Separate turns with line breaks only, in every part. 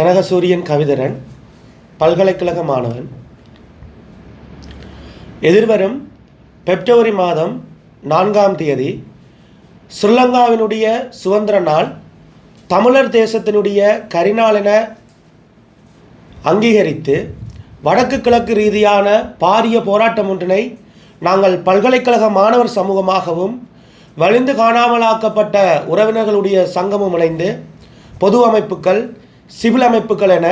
கனகசூரியன் கவிதரன் பல்கலைக்கழக மாணவன் எதிர்வரும் பிப்ரவரி மாதம் நான்காம் தேதி ஸ்ரீலங்காவினுடைய சுதந்திர நாள் தமிழர் தேசத்தினுடைய கரிநாள் என அங்கீகரித்து வடக்கு கிழக்கு ரீதியான பாரிய போராட்டம் ஒன்றினை நாங்கள் பல்கலைக்கழக மாணவர் சமூகமாகவும் வலிந்து காணாமலாக்கப்பட்ட உறவினர்களுடைய சங்கமும் இணைந்து பொது அமைப்புகள் சிவில் அமைப்புகள் என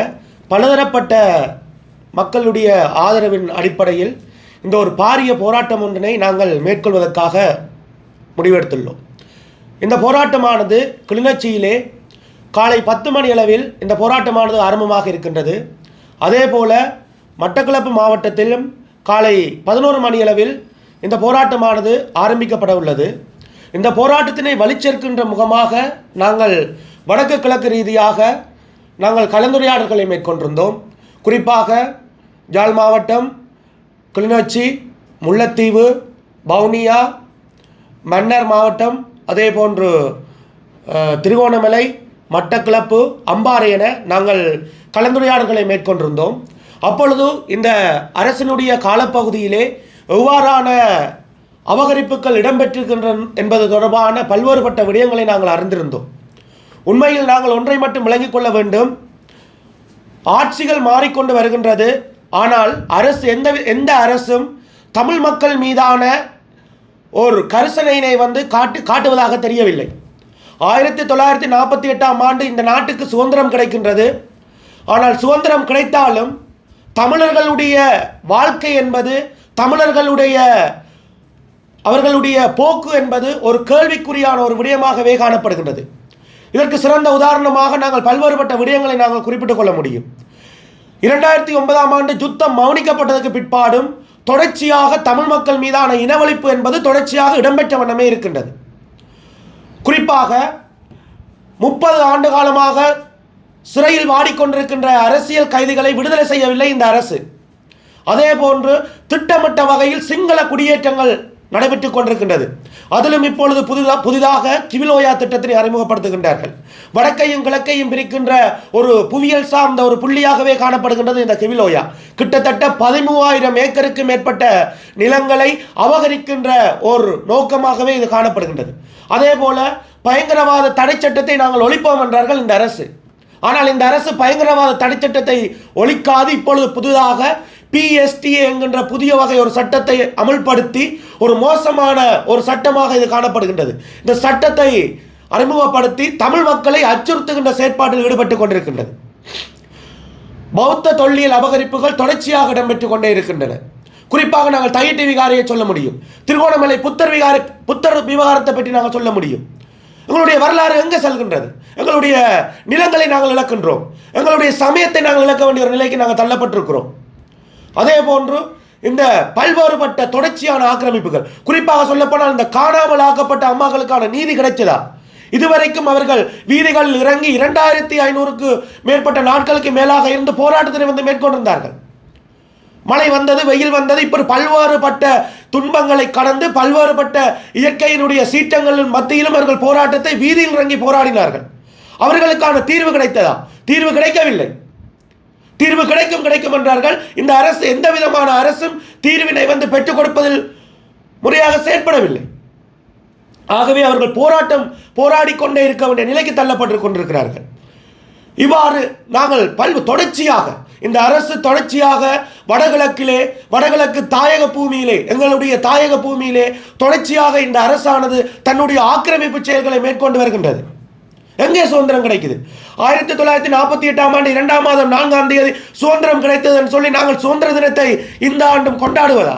பலதரப்பட்ட மக்களுடைய ஆதரவின் அடிப்படையில் இந்த ஒரு பாரிய போராட்டம் ஒன்றினை நாங்கள் மேற்கொள்வதற்காக முடிவெடுத்துள்ளோம். இந்த போராட்டமானது கிளிநொச்சியிலே காலை பத்து மணி அளவில் இந்த போராட்டமானது ஆரம்பமாக இருக்கின்றது. அதே போல மட்டக்களப்பு மாவட்டத்திலும் காலை பதினோரு மணி அளவில் இந்த போராட்டமானது ஆரம்பிக்கப்பட உள்ளது. இந்த போராட்டத்தினை வலிச்சேர்க்கின்ற முகமாக நாங்கள் வடக்கு கிழக்கு ரீதியாக நாங்கள் கலந்துரையாடல்களை மேற்கொண்டிருந்தோம். குறிப்பாக ஜாழ் மாவட்டம் கிளிநொச்சி முல்லைத்தீவு பவுனியா மன்னர் மாவட்டம் அதே போன்று திருகோணமலை மட்டக்களப்பு அம்பாறை என நாங்கள் கலந்துரையாடல்களை மேற்கொண்டிருந்தோம். அப்பொழுது இந்த அரசினுடைய காலப்பகுதியிலே எவ்வாறான அபகரிப்புகள் இடம்பெற்றிருக்கின்றன என்பது தொடர்பான பல்வேறுபட்ட விடயங்களை நாங்கள் அறிந்திருந்தோம். உண்மையில் நாங்கள் ஒன்றை மட்டும் விளங்கிக் கொள்ள வேண்டும். ஆட்சிகள் மாறிக்கொண்டு வருகின்றது. ஆனால் அரசு எந்த எந்த அரசும் தமிழ் மக்கள் மீதான ஒரு கரிசனையினை வந்து காட்டு காட்டுவதாக தெரியவில்லை. ஆயிரத்தி தொள்ளாயிரத்தி நாற்பத்தி எட்டாம் ஆண்டு இந்த நாட்டுக்கு சுதந்திரம் கிடைக்கின்றது. ஆனால் சுதந்திரம் கிடைத்தாலும் தமிழர்களுடைய வாழ்க்கை என்பது தமிழர்களுடைய அவர்களுடைய போக்கு என்பது ஒரு கேள்விக்குறியான ஒரு விடயமாகவே காணப்படுகின்றது. இதற்கு சிறந்த உதாரணமாக நாங்கள் பல்வேறுபட்ட விடயங்களை நாங்கள் குறிப்பிட்டுக் கொள்ள முடியும். இரண்டாயிரத்தி ஒன்பதாம் ஆண்டு யுத்தம் மௌனிக்கப்பட்டதற்கு பிற்பாடும் தொடர்ச்சியாக தமிழ் மக்கள் மீதான இனவழிப்பு என்பது தொடர்ச்சியாக இடம்பெற்ற வண்ணமே இருக்கின்றது. குறிப்பாக முப்பது ஆண்டு காலமாக சிறையில் வாடிக்கொண்டிருக்கின்ற அரசியல் கைதிகளை விடுதலை செய்யவில்லை இந்த அரசு. அதே போன்று திட்டமிட்ட வகையில் சிங்கள குடியேற்றங்கள் நடைபெற்றுக் கொண்டிருக்கின்றது. அதிலும் இப்பொழுது புதிதாக புதிதாக கிவிலோயா திட்டத்தினை அறிமுகப்படுத்துகின்றார்கள். வடக்கையும் கிழக்கையும் பிரிக்கின்ற ஒரு புவியியல் சார்ந்த ஒரு புள்ளியாகவே காணப்படுகின்றது இந்த கிவிலோயா. கிட்டத்தட்ட பதிமூவாயிரம் ஏக்கருக்கு மேற்பட்ட நிலங்களை அபகரிக்கின்ற ஒரு நோக்கமாகவே இது காணப்படுகின்றது. அதே போல பயங்கரவாத தடை சட்டத்தை நாங்கள் ஒழிப்போம் என்றார்கள் இந்த அரசு. ஆனால் இந்த அரசு பயங்கரவாத தடைச்சட்டத்தை ஒழிக்காது. இப்பொழுது புதிதாக பிஎஸ்டிஏ என்கின்ற புதிய வகை ஒரு சட்டத்தை அமல்படுத்தி ஒரு மோசமான ஒரு சட்டமாக இது காணப்படுகின்றது. இந்த சட்டத்தை அறிமுகப்படுத்தி தமிழ் மக்களை அச்சுறுத்துகின்ற செயற்பாட்டில் ஈடுபட்டு கொண்டிருக்கின்றது. பௌத்த தொல்லியல் அபகரிப்புகள் தொடர்ச்சியாக இடம்பெற்றுக் கொண்டே இருக்கின்றன. குறிப்பாக நாங்கள் தையிட்டி விகாரையை சொல்ல முடியும். திருகோணமலை புத்தர் விகார புத்தர் விவகாரத்தை பற்றி நாங்கள் சொல்ல முடியும். எங்களுடைய வரலாறு எங்கே செல்கின்றது? எங்களுடைய நிலங்களை நாங்கள் இழக்கின்றோம். எங்களுடைய சமயத்தை நாங்கள் இழக்க வேண்டிய ஒரு நிலைக்கு நாங்கள் தள்ளப்பட்டிருக்கிறோம். அதே போன்று இந்த பல்வேறுபட்ட தொடர்ச்சியான ஆக்கிரமிப்புகள் குறிப்பாக சொல்லப்போனால் இந்த காணாமல் ஆக்கப்பட்ட அம்மாக்களுக்கான நீதி கிடைச்சதா? இதுவரைக்கும் அவர்கள் வீதிகளில் இறங்கி இரண்டாயிரத்தி ஐநூறுக்கு மேற்பட்ட நாட்களுக்கு மேலாக இருந்து போராட்டத்தினை வந்து மேற்கொண்டிருந்தார்கள். மழை வந்தது வெயில் வந்தது இப்படி பல்வேறுபட்ட துன்பங்களை கடந்து பல்வேறுபட்ட இயற்கையினுடைய சீற்றங்களின் மத்தியிலும் அவர்கள் போராட்டத்தை வீதியில் இறங்கி போராடினார்கள். அவர்களுக்கான தீர்வு கிடைத்ததா? தீர்வு கிடைக்கவில்லை. தீர்வு கிடைக்கும் கிடைக்கும் என்றார்கள். இந்த அரசு எந்த விதமான அரசும் தீர்வினை வந்து பெற்றுக் கொடுப்பதில் முறையாக செயற்படவில்லை. ஆகவே அவர்கள் போராட்டம் போராடி கொண்டே இருக்க வேண்டிய நிலைக்கு தள்ளப்பட்டு கொண்டிருக்கிறார்கள். இவ்வாறு நாங்கள் பல்வு தொடர்ச்சியாக இந்த அரசு தொடர்ச்சியாக வடகிழக்கிலே வடகிழக்கு தாயக பூமியிலே எங்களுடைய தாயக பூமியிலே தொடர்ச்சியாக இந்த அரசானது தன்னுடைய ஆக்கிரமிப்பு செயல்களை மேற்கொண்டு வருகின்றது. எங்கே சுதந்திரம் கிடைக்குது? ஆயிரத்தி தொள்ளாயிரத்தி நாற்பத்தி எட்டாம் ஆண்டு இரண்டாம் மாதம் நான்காம் தேதி சுதந்திரம் கிடைத்ததுன்னு சொல்லி நாங்கள் சுதந்திர தினத்தை இந்த ஆண்டும் கொண்டாடுவதா?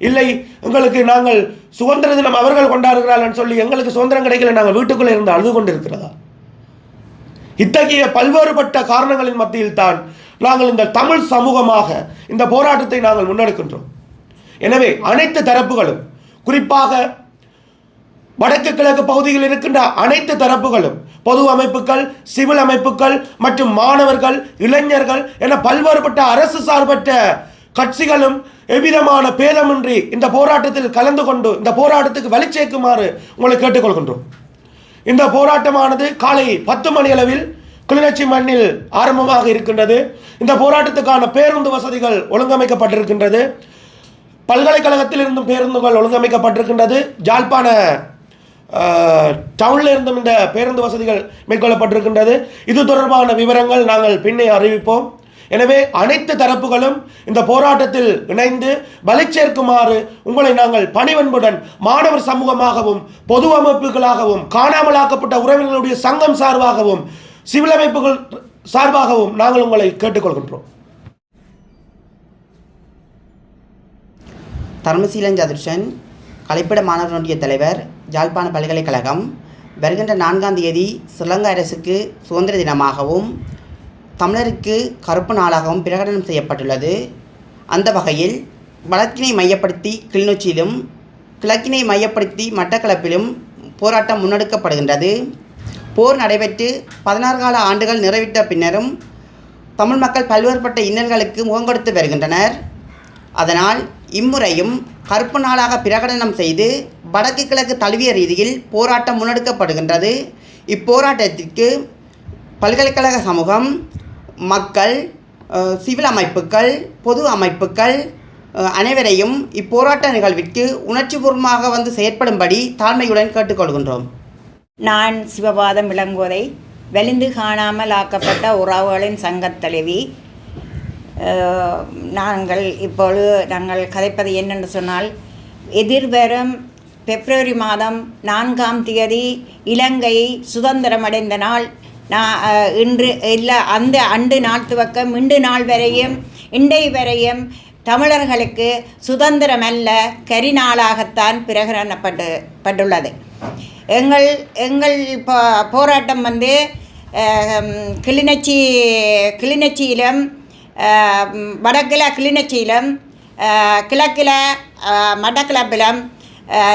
இல்லை எங்களுக்கு நாங்கள் சுதந்திர தினம் அவர்கள் கொண்டாடுகிறார்கள் சொல்லி எங்களுக்கு சுதந்திரம் கிடைக்கல நாங்கள் வீட்டுக்குள்ளே இருந்து அழுது கொண்டிருக்கிறதா இத்தகைய பல்வேறுபட்ட காரணங்களின் மத்தியில் தான் நாங்கள் இந்த தமிழ் சமூகமாக இந்த போராட்டத்தை நாங்கள் முன்னெடுக்கின்றோம். எனவே அனைத்து தரப்புகளும் குறிப்பாக வடக்கு கிழக்கு பகுதியில் இருக்கின்ற அனைத்து தரப்புகளும் பொது அமைப்புகள் சிவில் அமைப்புகள் மற்றும் மாணவர்கள் இளைஞர்கள் என பல்வேறுபட்ட அரசு சார்பற்ற கட்சிகளும் எவ்விதமான பேதமின்றி இந்த போராட்டத்தில் கலந்து கொண்டு இந்த போராட்டத்துக்கு வலிச்சேர்க்குமாறு உங்களை கேட்டுக்கொள்கின்றோம். இந்த போராட்டமானது காலை பத்து மணி அளவில் கிளிநொச்சி மண்ணில் ஆரம்பமாக இருக்கின்றது. இந்த போராட்டத்துக்கான பேருந்து வசதிகள் ஒழுங்கமைக்கப்பட்டிருக்கின்றது. பல்கலைக்கழகத்தில் இருந்தும் பேருந்துகள் ஒழுங்கமைக்கப்பட்டிருக்கின்றது. ஜாழ்ப்பாண டவுனில் இருந்தும் இந்த பேருந்து வசதிகள் மேற்கொள்ளப்பட்டிருக்கின்றது. இது தொடர்பான விவரங்கள் நாங்கள் பின்னே அறிவிப்போம். எனவே அனைத்து தரப்புகளும் இந்த போராட்டத்தில் இணைந்து பலி சேர்க்குமாறு உங்களை நாங்கள் பணிவன்புடன் மாணவர் சமூகமாகவும் பொது அமைப்புகளாகவும் காணாமலாக்கப்பட்ட உறவினர்களுடைய சங்கம் சார்பாகவும் சிவில் அமைப்புகள் சார்பாகவும் நாங்கள் உங்களை கேட்டுக்கொள்கின்றோம்.
தர்மசீலன் சதுர்ஷன் கலைப்பிட மாணவர்களுடைய தலைவர் யாழ்ப்பாண பல்கலைக்கழகம் வருகின்ற நான்காம் தேதி ஸ்ரீலங்கா அரசுக்கு சுதந்திர தினமாகவும் தமிழருக்கு கருப்பு நாளாகவும் பிரகடனம் செய்யப்பட்டுள்ளது. அந்த வகையில் வடக்கினை மையப்படுத்தி கிளிநொச்சியிலும் கிழக்கினை மையப்படுத்தி மட்டக்களப்பிலும் போராட்டம் முன்னெடுக்கப்படுகின்றது. போர் நடைபெற்று பதினாறு கால ஆண்டுகள் நிறைவிட்ட பின்னரும் தமிழ் மக்கள் பல்வேறுபட்ட இன்னல்களுக்கு முகம் கொடுத்து வருகின்றனர். அதனால் இம்முறையும் கருப்பு நாளாக பிரகடனம் செய்து வடக்கு கிழக்கு தழுவிய ரீதியில் போராட்டம் முன்னெடுக்கப்படுகின்றது. இப்போராட்டத்திற்கு பல்கலைக்கழக சமூகம் மக்கள் சிவில் அமைப்புகள் பொது அமைப்புகள் அனைவரையும் இப்போராட்ட நிகழ்விற்கு உணர்ச்சிபூர்வமாக வந்து செயற்படும்படி தாழ்மையுடன் கேட்டுக்கொள்கின்றோம்.
நான் சிவபாதம் விளங்குவதை வெளிந்து காணாமல் ஆக்கப்பட்ட உறவுகளின் சங்கத் தலைவி நாங்கள் இப்பொழுது நாங்கள் கதைப்பது என்னென்று சொன்னால் எதிர்வரும் பிப்ரவரி மாதம் நான்காம் தேதி இலங்கை சுதந்திரமடைந்த நாள் நான் இன்று இல்லை அந்த அண்டு நாள் துவக்கம் இண்டு நாள் வரையும் இண்டை வரையும் தமிழர்களுக்கு சுதந்திரம் அல்ல கரிநாளாகத்தான் பிரகடனப்பட்டு பட்டுள்ளது. எங்கள் எங்கள் போ போராட்டம் வந்து கிளிநொச்சி கிளிநொச்சியிலும் வடக்கில் கிளிநொச்சியிலும் கிழக்கில் மடக்கிளப்பிலும்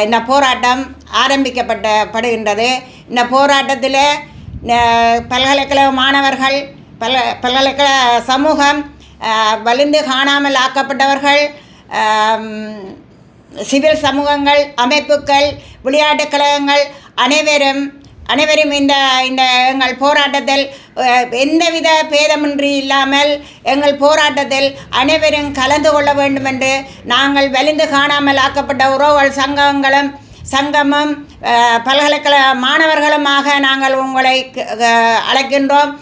இந்த போராட்டம் ஆரம்பிக்கப்பட்ட படுகின்றது. இந்த போராட்டத்தில் பல்கலைக்கழக மாணவர்கள் பல பல்கலைக்கழக சமூகம் வலிந்து காணாமல் ஆக்கப்பட்டவர்கள் சிவில் சமூகங்கள் அமைப்புகள் விளையாட்டுக் கழகங்கள் அனைவரும் அனைவரும் இந்த இந்த எங்கள் போராட்டத்தில் எந்தவித பேதமின்றி இல்லாமல் எங்கள் போராட்டத்தில் அனைவரும் கலந்து கொள்ள வேண்டும் என்று நாங்கள் வலிந்து காணாமல் ஆக்கப்பட்ட உறவுகள் சங்கங்களும் சங்கமும் பல்கலைக்கழக மாணவர்களுமாக நாங்கள் உங்களை க- அழைக்கின்றோம்.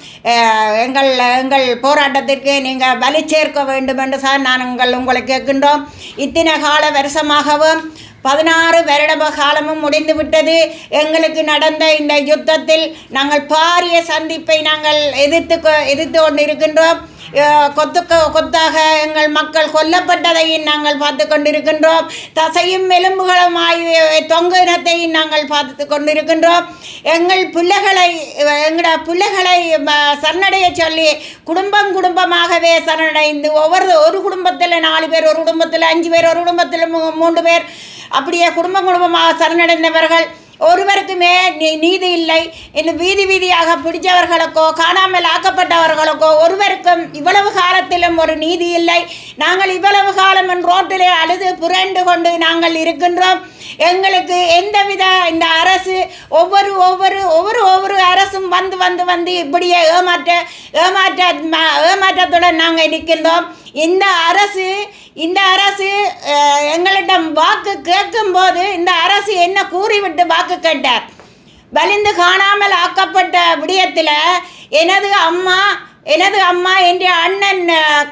எங்கள் எங்கள் போராட்டத்திற்கு நீங்கள் வலி சேர்க்க வேண்டும் என்று சார் நாங்கள் உங்களை கேட்கின்றோம். இத்தனை கால வருஷமாகவும் பதினாறு வருட காலமும் முடிந்துவிட்டது எங்களுக்கு நடந்த இந்த யுத்தத்தில் நாங்கள் பாரிய சந்திப்பை நாங்கள் எதிர்த்து கொ- எதிர்த்து கொண்டு இருக்கின்றோம் அஹ் கொத்தாக எங்கள் மக்கள் கொல்லப்பட்டதையும் நாங்கள் பார்த்து கொண்டிருக்கின்றோம். தசையும் எலும்புகளும் எலும்புகளுமாய் தொங்குனத்தையும் நாங்கள் பார்த்து கொண்டிருக்கின்றோம். எங்கள் பிள்ளைகளை எங்களோட பிள்ளைகளை சரணடைய சொல்லி குடும்பம் குடும்பமாகவே சரணடைந்து ஒவ்வொரு ஒரு குடும்பத்தில் நாலு பேர் ஒரு குடும்பத்தில் அஞ்சு பேர் ஒரு குடும்பத்தில் மூ- மூன்று பேர் அப்படியே குடும்பம் குடும்பமாக சரணடைந்தவர்கள் ஒருவருக்குமே நீ- நீதி இல்லை. இன்னும் வீதி வீதியாக பிடிச்சவர்களுக்கோ காணாமல் ஆக்கப்பட்டவர்களுக்கோ ஒருவருக்கும் இவ்வளவு காலத்திலும் ஒரு நீதி இல்லை. நாங்கள் இவ்வளவு காலம் ரோட்டிலே அழுது புரண்டு கொண்டு நாங்கள் இருக்கின்றோம். எங்களுக்கு எந்தவித இந்த அரசு ஒவ்வொரு ஒவ்வொரு ஒவ்வொரு ஒவ்வொரு அரசும் வந்து வந்து வந்து இப்படியே ஏமாற்ற ஏமாற்ற ஏமாற்றத்துடன் நாங்கள் இருக்கின்றோம் இந்த அரசு இந்த அரசு எங்களிடம் வாக்கு கேட்கும்போது இந்த அரசு என்ன கூறிவிட்டு வாக்கு கேட்டார்? வலிந்து காணாமல் ஆக்கப்பட்ட விடயத்தில் எனது அம்மா எனது அம்மா என்ற அண்ணன்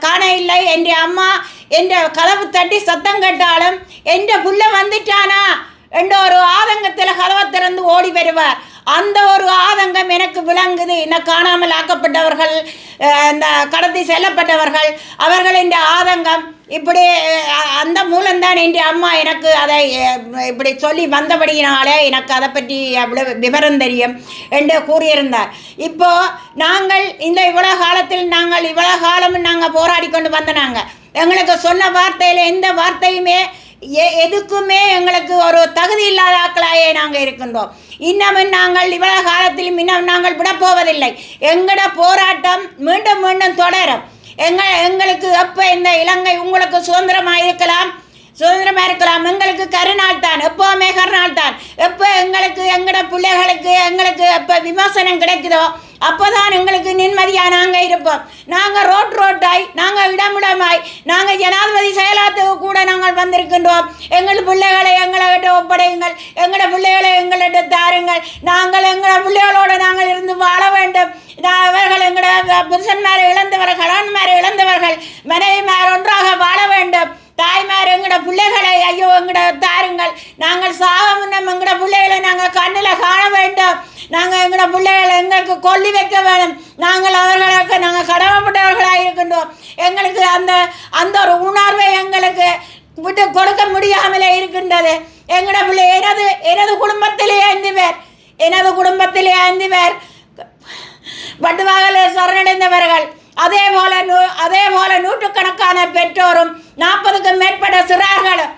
காண இல்லை என்ற அம்மா என்ற கதவு தட்டி சத்தம் கேட்டாலும் என்ற புள்ள வந்துட்டானா? என்ற ஒரு ஆதங்கத்தில் கதவை திறந்து ஓடி வருவார். அந்த ஒரு ஆதங்கம் எனக்கு விளங்குது. இன்னும் காணாமல் ஆக்கப்பட்டவர்கள் இந்த கடத்தி செல்லப்பட்டவர்கள் அவர்களின் ஆதங்கம் இப்படி அந்த மூலம்தான் என் அம்மா எனக்கு அதை இப்படி சொல்லி வந்தபடியினாலே எனக்கு அதை பற்றி அவ்வளவு விவரம் தெரியும் என்று கூறியிருந்தார். இப்போது நாங்கள் இந்த இவ்வளவு காலத்தில் நாங்கள் இவ்வளவு காலமும் நாங்கள் போராடி கொண்டு வந்த நாங்கள் எங்களுக்கு சொன்ன வார்த்தையில் எந்த வார்த்தையுமே எ- எதுக்குமே எங்களுக்கு ஒரு தகுதி இல்லாத ஆக்களாயே நாங்கள் இருக்கின்றோம். இன்னமும் நாங்கள் இவ்வளவு காலத்திலும் இன்னும் நாங்கள் விடப்போவதில்லை. எங்களோட போராட்டம் மீண்டும் மீண்டும் தொடரும். எங்கள் எங்களுக்கு எப்போ இந்த இலங்கை உங்களுக்கு சுதந்திரமாக இருக்கலாம் சுதந்திரமா இருக்கலாம். எங்களுக்கு கருநாள் தான் எப்போவுமே கருநாள் தான் எப்போ எங்களுக்கு எங்களோட பிள்ளைகளுக்கு எங்களுக்கு எப்போ விமர்சனம் கிடைக்குதோ அப்போதான் எங்களுக்கு நிம்மதியாக நாங்கள் இருப்போம். நாங்கள் ரோட் ரோட்டாய் நாங்கள் இடமிடமாய் நாங்கள் ஜனாதிபதி செயலாத்துக்கு கூட நாங்கள் வந்திருக்கின்றோம். எங்கள் பிள்ளைகளை எங்கள்கிட்ட ஒப்படையுங்கள். எங்களோட பிள்ளைகளை எங்கள்கிட்ட தாருங்கள். நாங்கள் எங்களோட பிள்ளைகளோடு நாங்கள் இருந்து வாழ வேண்டும். அவர்கள் எங்களோட புருஷன்மாரை இழந்தவர்கள் கணவன்மாரை இழந்தவர்கள் மனைவிமார் ஒன்றாக வாழ வேண்டும். தாய்மார் எங்கட பிள்ளைகளை ஐயோ எங்கட தாருங்கள். நாங்கள் சாக முன்னம் எங்கட பிள்ளைகளை நாங்கள் கண்ணில் காண வேண்டும். நாங்கள் எங்கட பிள்ளைகளை எங்களுக்கு கொல்லி வைக்க வேண்டும். நாங்கள் அவர்களுக்கு நாங்கள் கடமைப்பட்டவர்களாக இருக்கின்றோம். எங்களுக்கு அந்த அந்த ஒரு உணர்வை எங்களுக்கு விட்டு கொடுக்க முடியாமலே இருக்கின்றது. எங்கட பிள்ளை எனது எனது குடும்பத்திலே ஐந்து பேர். எனது குடும்பத்திலே ஐந்து பேர். வட்டுவாகல சரணடைந்தவர்கள். அதே போல நூ அதே போல நூற்றுக்கணக்கான பெற்றோரும் நாற்பதுக்கும் மேற்பட்ட சிறார்களும்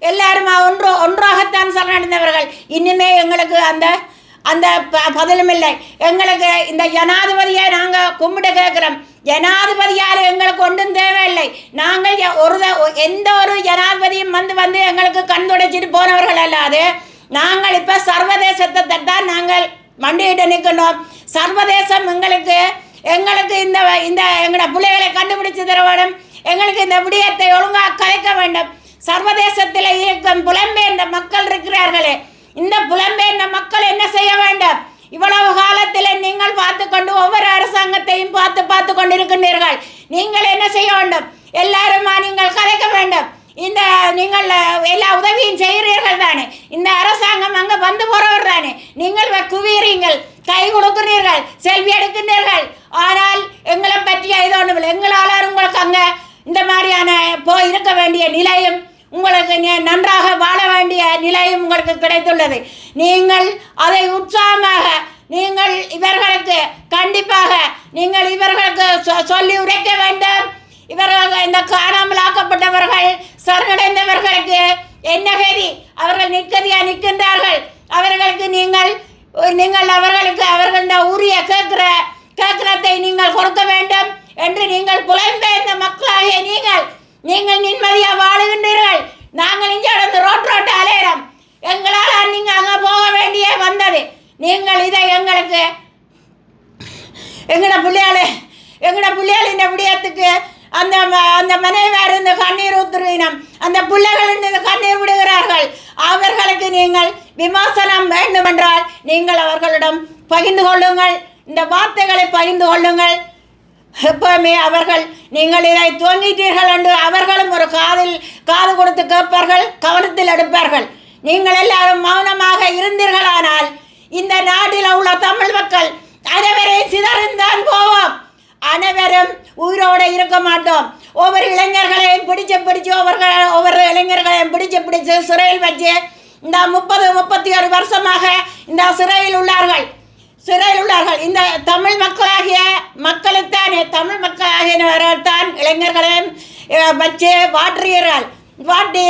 எல்லாரும் ஒன்று ஒன்றாகத்தான் சரணடைந்தவர்கள். இன்னுமே எங்களுக்கு அந்த அந்த ப- பதிலும் இல்லை. எங்களுக்கு இந்த ஜனாதிபதியை நாங்கள் கும்பிட்டு கேட்குறோம். ஜனாதிபதியால் எங்களுக்கு ஒன்றும் தேவையில்லை. நாங்கள் எ- ஒரு எந்த ஒரு ஜனாதிபதியும் வந்து வந்து எங்களுக்கு கண் துடைச்சிட்டு போனவர்கள் அல்லாது நாங்கள் இப்போ சர்வதேசத்தை தான் நாங்கள் மண்டியிட்டு நிற்கணும் சர்வதேசம் எங்களுக்கு எங்களுக்கு இந்த இந்த எங்களோட பிள்ளைகளை கண்டுபிடிச்சு தர வேண்டும். எங்களுக்கு இந்த விடயத்தை ஒழுங்காக கலைக்க வேண்டும். சர்வதேசத்தில் இருக்கும் புலம்பெயர்ந்த மக்கள் இருக்கிறார்களே. இந்த புலம்பெயர்ந்த மக்கள் என்ன செய்ய வேண்டும்? இவ்வளவு காலத்தில் நீங்கள் பார்த்து கொண்டு ஒவ்வொரு அரசாங்கத்தையும் பார்த்து பார்த்து கொண்டிருக்கின்றீர்கள் நீங்கள் என்ன செய்ய வேண்டும்? எல்லாருமா நீங்கள் கலைக்க வேண்டும்? இந்த நீங்கள் எல்லா உதவியும் செய்கிறீர்கள் தானே? இந்த அரசாங்கம் அங்கே வந்து போகிறவர் தானே? நீங்கள் வ- குவியறீங்கள் கை கொடுக்கிறீர்கள் செல்வி எடுக்கின்றீர்கள். ஆனால் எங்களை பற்றிய இது ஒன்றும் இல்லை. எங்களால் உங்களுக்கு அங்கே இந்த மாதிரியான போ இருக்க வேண்டிய நிலையும் உங்களுக்கு நன்றாக வாழ வேண்டிய நிலையும் உங்களுக்கு கிடைத்துள்ளது. நீங்கள் அதை உற்சாகமாக நீங்கள் இவர்களுக்கு கண்டிப்பாக நீங்கள் இவர்களுக்கு சொ- சொல்லி உரைக்க வேண்டும். இவர்கள் இந்த காணாமல் ஆக்கப்பட்டவர்கள் சரணடைந்தவர்களுக்கு என்ன கதி அவர்கள் நிற்கதியா நிற்கின்றார்கள். அவர்களுக்கு நீங்கள் நீங்கள் அவர்களுக்கு அவர்கள் உரிய கேட்கிற கேட்கிறதை நீங்கள் கொடுக்க வேண்டும் என்று நீங்கள் புலம்பெயர்ந்த மக்களாகிய நீங்கள் நீங்கள் நிம்மதியா வாழுகின்றீர்கள். நாங்கள் இங்கே அந்த ரோட் ரோட்டு அலையிறோம். எங்களால் நீங்கள் அங்கே போக வேண்டிய வந்தது. நீங்கள் இதை எங்களுக்கு எங்கட பிள்ளையாளு எங்கட பிள்ளையாளின் விடயத்துக்கு அந்த அந்த மனைவியார் இந்த கண்ணீர் ஊத்துறினம் அந்த பிள்ளைகள் இந்த கண்ணீர் விடுகிறார்கள். அவர்களுக்கு நீங்கள் விமர்சனம் வேண்டுமென்றால் நீங்கள் அவர்களிடம் பகிர்ந்து கொள்ளுங்கள். இந்த வார்த்தைகளை பகிர்ந்து கொள்ளுங்கள். எப்பவுமே அவர்கள் நீங்கள் இதை துவங்கிட்டீர்கள் என்று அவர்களும் ஒரு காதில் காது கொடுத்து கேட்பார்கள் கவனத்தில் எடுப்பார்கள். நீங்கள் எல்லாரும் மௌனமாக இருந்தீர்களானால் இந்த நாட்டில் உள்ள தமிழ் மக்கள் அனைவரையும் சிதறிந்தான் போவோம். அனைவரும் உயிரோடு இருக்க மாட்டோம். ஒவ்வொரு இளைஞர்களையும் பிடிச்சு பிடிச்சு ஒவ்வொரு ஒவ்வொரு இளைஞர்களையும் பிடிச்சு பிடிச்சு சிறையில் வச்சு இந்த முப்பது முப்பத்தி ஒரு வருஷமாக இந்த சிறையில் உள்ளார்கள். சிறையில் உள்ளார்கள். இந்த தமிழ் மக்களாகிய மக்களுத்தான் தமிழ் மக்களாகியவர்கள்தான் இளைஞர்களையும் வச்சு வாட்டுறீர்கள் வாட்டி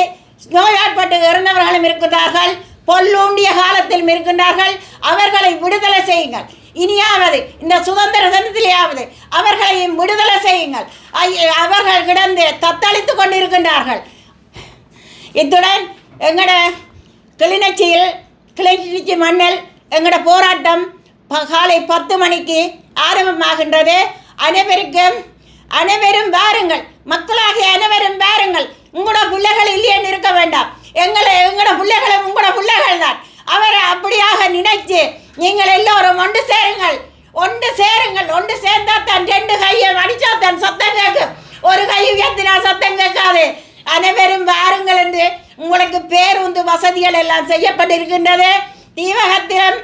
நோயாட்பட்டு இறந்தவர்களும் இருக்கிறார்கள். பொல்லூண்டிய காலத்தில் இருக்கின்றார்கள் அவர்களை விடுதலை செய்யுங்கள். இனியாவது இந்த சுதந்திர தினத்திலேயாவது அவர்களையும் விடுதலை செய்யுங்கள். அவர்கள் கிடந்து தத்தளித்து கொண்டிருக்கின்றார்கள். இத்துடன் எங்களோட கிளிநொச்சியில் கிளிநொச்சி மண்ணில் எங்களோட போராட்டம் ப- காலை பத்து மணிக்கு ஆரம்பமாகின்றது. அனைவருக்கும் அனைவரும் வாருங்கள். மக்களாகிய அனைவரும் வாருங்கள். உங்களோட பிள்ளைகள் இல்லையென்று இருக்க வேண்டாம். எங்களை எங்களோட பிள்ளைகளும் உங்களோட பிள்ளைகள் தான். அவரை அப்படியாக நினைச்சு நீங்கள் எல்லோரும் ஒன்று சேருங்கள். ஒன்று சேருங்கள். ஒன்று சேர்ந்தா தான் ரெண்டு கையை அடிச்சா தான் சத்தம் கேட்கும். ஒரு கை உயர்த்தினா சத்தம் கேட்காது. அனைவரும் வாருங்கள் என்று உங்களுக்கு பேருந்து வசதிகள் எல்லாம் செய்யப்பட்டிருக்கின்றது. தீவகத்திலும்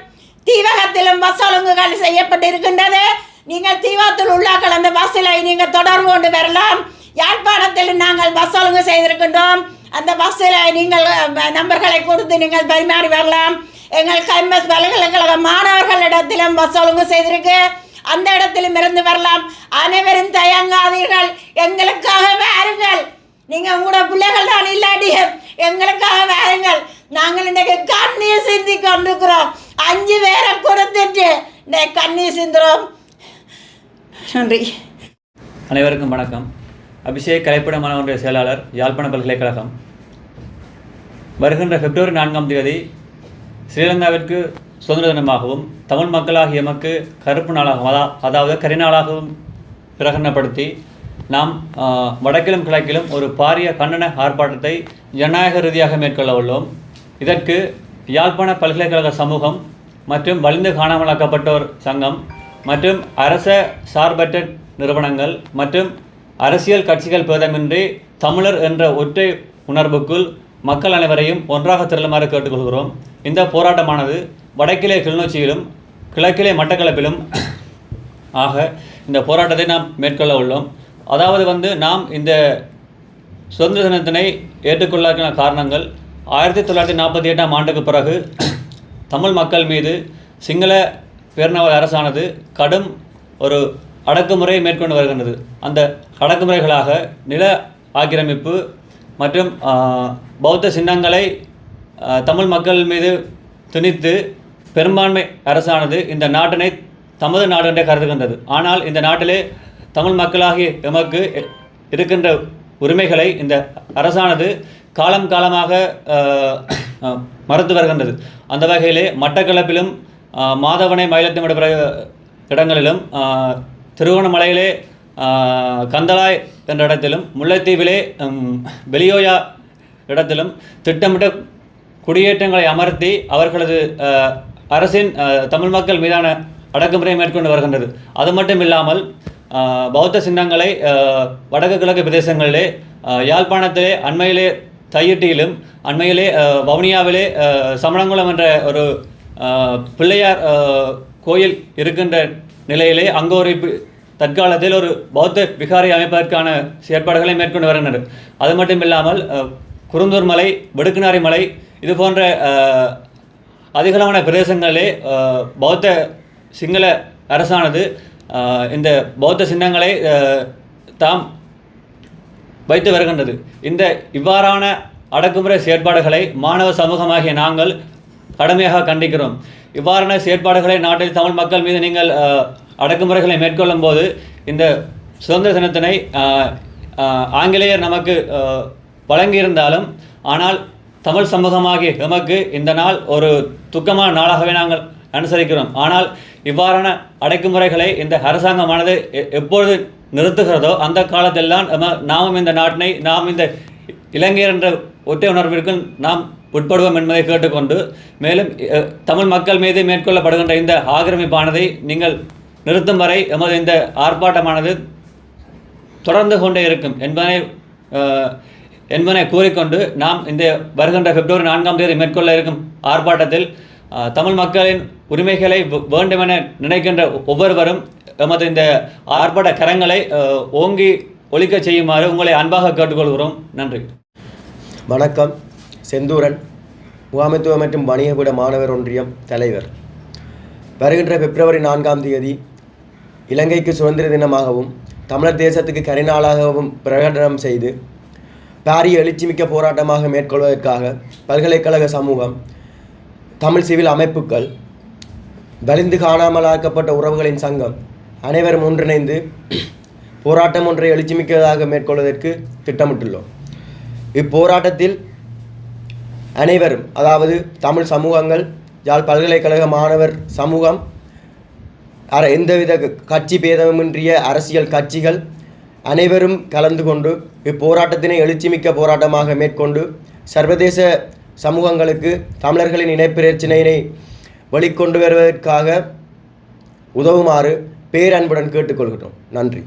தீவகத்திலும் பஸ் ஒழுங்குகள் செய்யப்பட்டிருக்கின்றது. நீங்கள் தீவத்தில் உள்ளாக்கள் அந்த பஸ்ஸில் நீங்கள் தொடர்பு கொண்டு வரலாம். யாழ்ப்பாணத்தில் நாங்கள் பஸ் ஒழுங்கு செய்திருக்கின்றோம். அந்த பஸ்ஸில் நீங்கள் நம்பர்களை கொடுத்து நீங்கள் பரிமாறி வரலாம். எங்கள் கைமஸ் பல்கலைக்கழக மாணவர்களிடத்திலும் பஸ் ஒழுங்கு செய்திருக்கு. அந்த இடத்திலும் இருந்து வரலாம். அனைவரும் தயங்காதீர்கள். எங்களுக்காக வாருங்கள். நீங்க உங்களோட பிள்ளைகள் தான் இல்லாட்டி எங்களுக்காக வாருங்கள். நாங்கள் இன்னைக்கு கண்ணீர் சிந்தி கொண்டிருக்கிறோம். அஞ்சு பேரை கொடுத்துட்டு இன்னைக்கு கண்ணீர் சிந்துறோம். நன்றி.
அனைவருக்கும் வணக்கம். அபிஷேக் கலைப்பட மாணவனுடைய செயலாளர் யாழ்ப்பாண பல்கலைக்கழகம் வருகின்ற பிப்ரவரி நான்காம் தேதி ஸ்ரீலங்காவிற்கு சுதந்திர தினமாகவும் தமிழ் மக்களாகிய எமக்கு கருப்பு நாளாகவும் அதா அதாவது கரிநாளாகவும் பிரகடனப்படுத்தி நாம் வடக்கிலும் கிழக்கிலும் ஒரு பாரிய கண்டன ஆர்ப்பாட்டத்தை ஜனநாயக ரீதியாக மேற்கொள்ள உள்ளோம். இதற்கு யாழ்ப்பாண பல்கலைக்கழக சமூகம் மற்றும் வலிந்து காணாமலாக்கப்பட்டோர் சங்கம் மற்றும் அரச சார்பற்ற நிறுவனங்கள் மற்றும் அரசியல் கட்சிகள் பேதமின்றி தமிழர் என்ற ஒற்றை உணர்வுக்குள் மக்கள் அனைவரையும் ஒன்றாக திரளுமாறு கேட்டுக்கொள்கிறோம். இந்த போராட்டமானது வடக்கிலே கிளிநொச்சியிலும் கிழக்கிலே மட்டக்களப்பிலும் ஆக இந்த போராட்டத்தை நாம் மேற்கொள்ள உள்ளோம். அதாவது வந்து நாம் இந்த சுதந்திர தினத்தினை ஏற்றுக்கொள்ளாத காரணங்கள் ஆயிரத்தி தொள்ளாயிரத்தி நாற்பத்தி எட்டாம் ஆண்டுக்கு பிறகு தமிழ் மக்கள் மீது சிங்கள பேரினவாத அரசானது கடும் ஒரு அடக்குமுறையை மேற்கொண்டு வருகின்றது. அந்த அடக்குமுறைகளாக நில ஆக்கிரமிப்பு மற்றும் பௌத்த சின்னங்களை தமிழ் மக்கள் மீது திணித்து பெரும்பான்மை அரசானது இந்த நாட்டினை தமது நாடு என்றே கருதுகின்றது. ஆனால் இந்த நாட்டிலே தமிழ் மக்களாகிய எமக்கு இருக்கின்ற உரிமைகளை இந்த அரசானது காலம் காலமாக மறந்து மறுத்து வருகின்றது. அந்த வகையிலே மட்டக்களப்பிலும் மாதவனை மயிலத்தின் இடங்களிலும் திருவோணமலையிலே கந்தளாய் என்ற இடத்திலும் முல்லைத்தீவிலே வெளியோயா இடத்திலும் திட்டமிட்ட குடியேற்றங்களை அமர்த்தி அவர்களது அரசின் தமிழ் மக்கள் மீதான அடக்குமுறையை மேற்கொண்டு வருகின்றது. அது மட்டும் இல்லாமல் பௌத்த சின்னங்களை வடக்கு கிழக்கு பிரதேசங்களிலே யாழ்ப்பாணத்திலே அண்மையிலே தையிட்டியிலும் அண்மையிலே வவுனியாவிலே சமணங்குளம் என்ற ஒரு பிள்ளையார் கோயில் இருக்கின்ற நிலையிலே அங்கு ஒரு தற்காலத்தில் ஒரு பௌத்த விகாரை அமைப்பதற்கான செயற்பாடுகளை மேற்கொண்டு வருகின்றனர். அது மட்டும் இல்லாமல் குருந்தூர் மலை வெடுக்குநாரி மலை இது போன்ற அதிகளவான பிரதேசங்களிலே பௌத்த சிங்கள அரசானது இந்த பௌத்த சின்னங்களை தாம் வைத்து வருகின்றது. இந்த இவ்வாறான அடக்குமுறை செயற்பாடுகளை மாணவ சமூகமாகிய நாங்கள் கடுமையாக கண்டிக்கிறோம். இவ்வாறான செயற்பாடுகளை நாட்டில் தமிழ் மக்கள் மீது நீங்கள் அடக்குமுறைகளை மேற்கொள்ளும் போது இந்த சுதந்திர தினத்தினை ஆங்கிலேயர் நமக்கு வழங்கியிருந்தாலும் ஆனால் தமிழ் சமூகமாகிய எமக்கு இந்த நாள் ஒரு துக்கமான நாளாகவே நாங்கள் அனுசரிக்கிறோம். ஆனால் இவ்வாறான அடக்குமுறைகளை இந்த அரசாங்கமானது எ- எப்பொழுது நிறுத்துகிறதோ அந்த காலத்தில்தான் நம்ம நாமும் இந்த நாட்டினை நாம் இந்த இலங்கையர் என்ற ஒற்றை உணர்விற்கு நாம் உட்படுவோம் என்பதை கேட்டுக்கொண்டு மேலும் தமிழ் மக்கள் மீது மேற்கொள்ளப்படுகின்ற இந்த ஆக்கிரமிப்பானதை நீங்கள் நிறுத்தும் வரை எமது இந்த ஆர்ப்பாட்டமானது தொடர்ந்து கொண்டே இருக்கும் என்பதனை என்பதனை கூறிக்கொண்டு நாம் இந்த வருகின்ற பிப்ரவரி நான்காம் தேதி மேற்கொள்ள இருக்கும் ஆர்ப்பாட்டத்தில் தமிழ் மக்களின் உரிமைகளை வேண்டுமென நினைக்கின்ற ஒவ்வொருவரும் எமது இந்த ஆர்ப்பாட்ட கரங்களை ஓங்கி ஒழிக்க செய்யுமாறு உங்களை அன்பாக கேட்டுக்கொள்கிறோம். நன்றி.
வணக்கம். செந்தூரன் முகாமைத்துவ மற்றும் வணிகவிட மாணவர் ஒன்றியம் தலைவர். வருகின்ற பிப்ரவரி நான்காம் தேதி இலங்கைக்கு சுதந்திர தினமாகவும் தமிழர் தேசத்துக்கு கரிநாளாகவும் பிரகடனம் செய்து பாரிய எழுச்சிமிக்க போராட்டமாக மேற்கொள்வதற்காக பல்கலைக்கழக சமூகம் தமிழ் சிவில் அமைப்புகள் வலிந்து காணாமலாக்கப்பட்ட உறவுகளின் சங்கம் அனைவரும் ஒன்றிணைந்து போராட்டம் ஒன்றை எழுச்சிமிக்கதாக மேற்கொள்வதற்கு திட்டமிட்டுள்ளோம். இப்போராட்டத்தில் அனைவரும் அதாவது தமிழ் சமூகங்கள் யாழ் பல்கலைக்கழக மாணவர் சமூகம் அர எந்தவித க- கட்சி பேதமின்றிய அரசியல் கட்சிகள் அனைவரும் கலந்து கொண்டு இப்போராட்டத்தினை எழுச்சிமிக்க போராட்டமாக மேற்கொண்டு சர்வதேச சமூகங்களுக்கு தமிழர்களின் இனப்பிரச்சினையினை வெளிக்கொண்டு வருவதற்காக உதவுமாறு பேரன்புடன் கேட்டுக்கொள்கிறோம். நன்றி.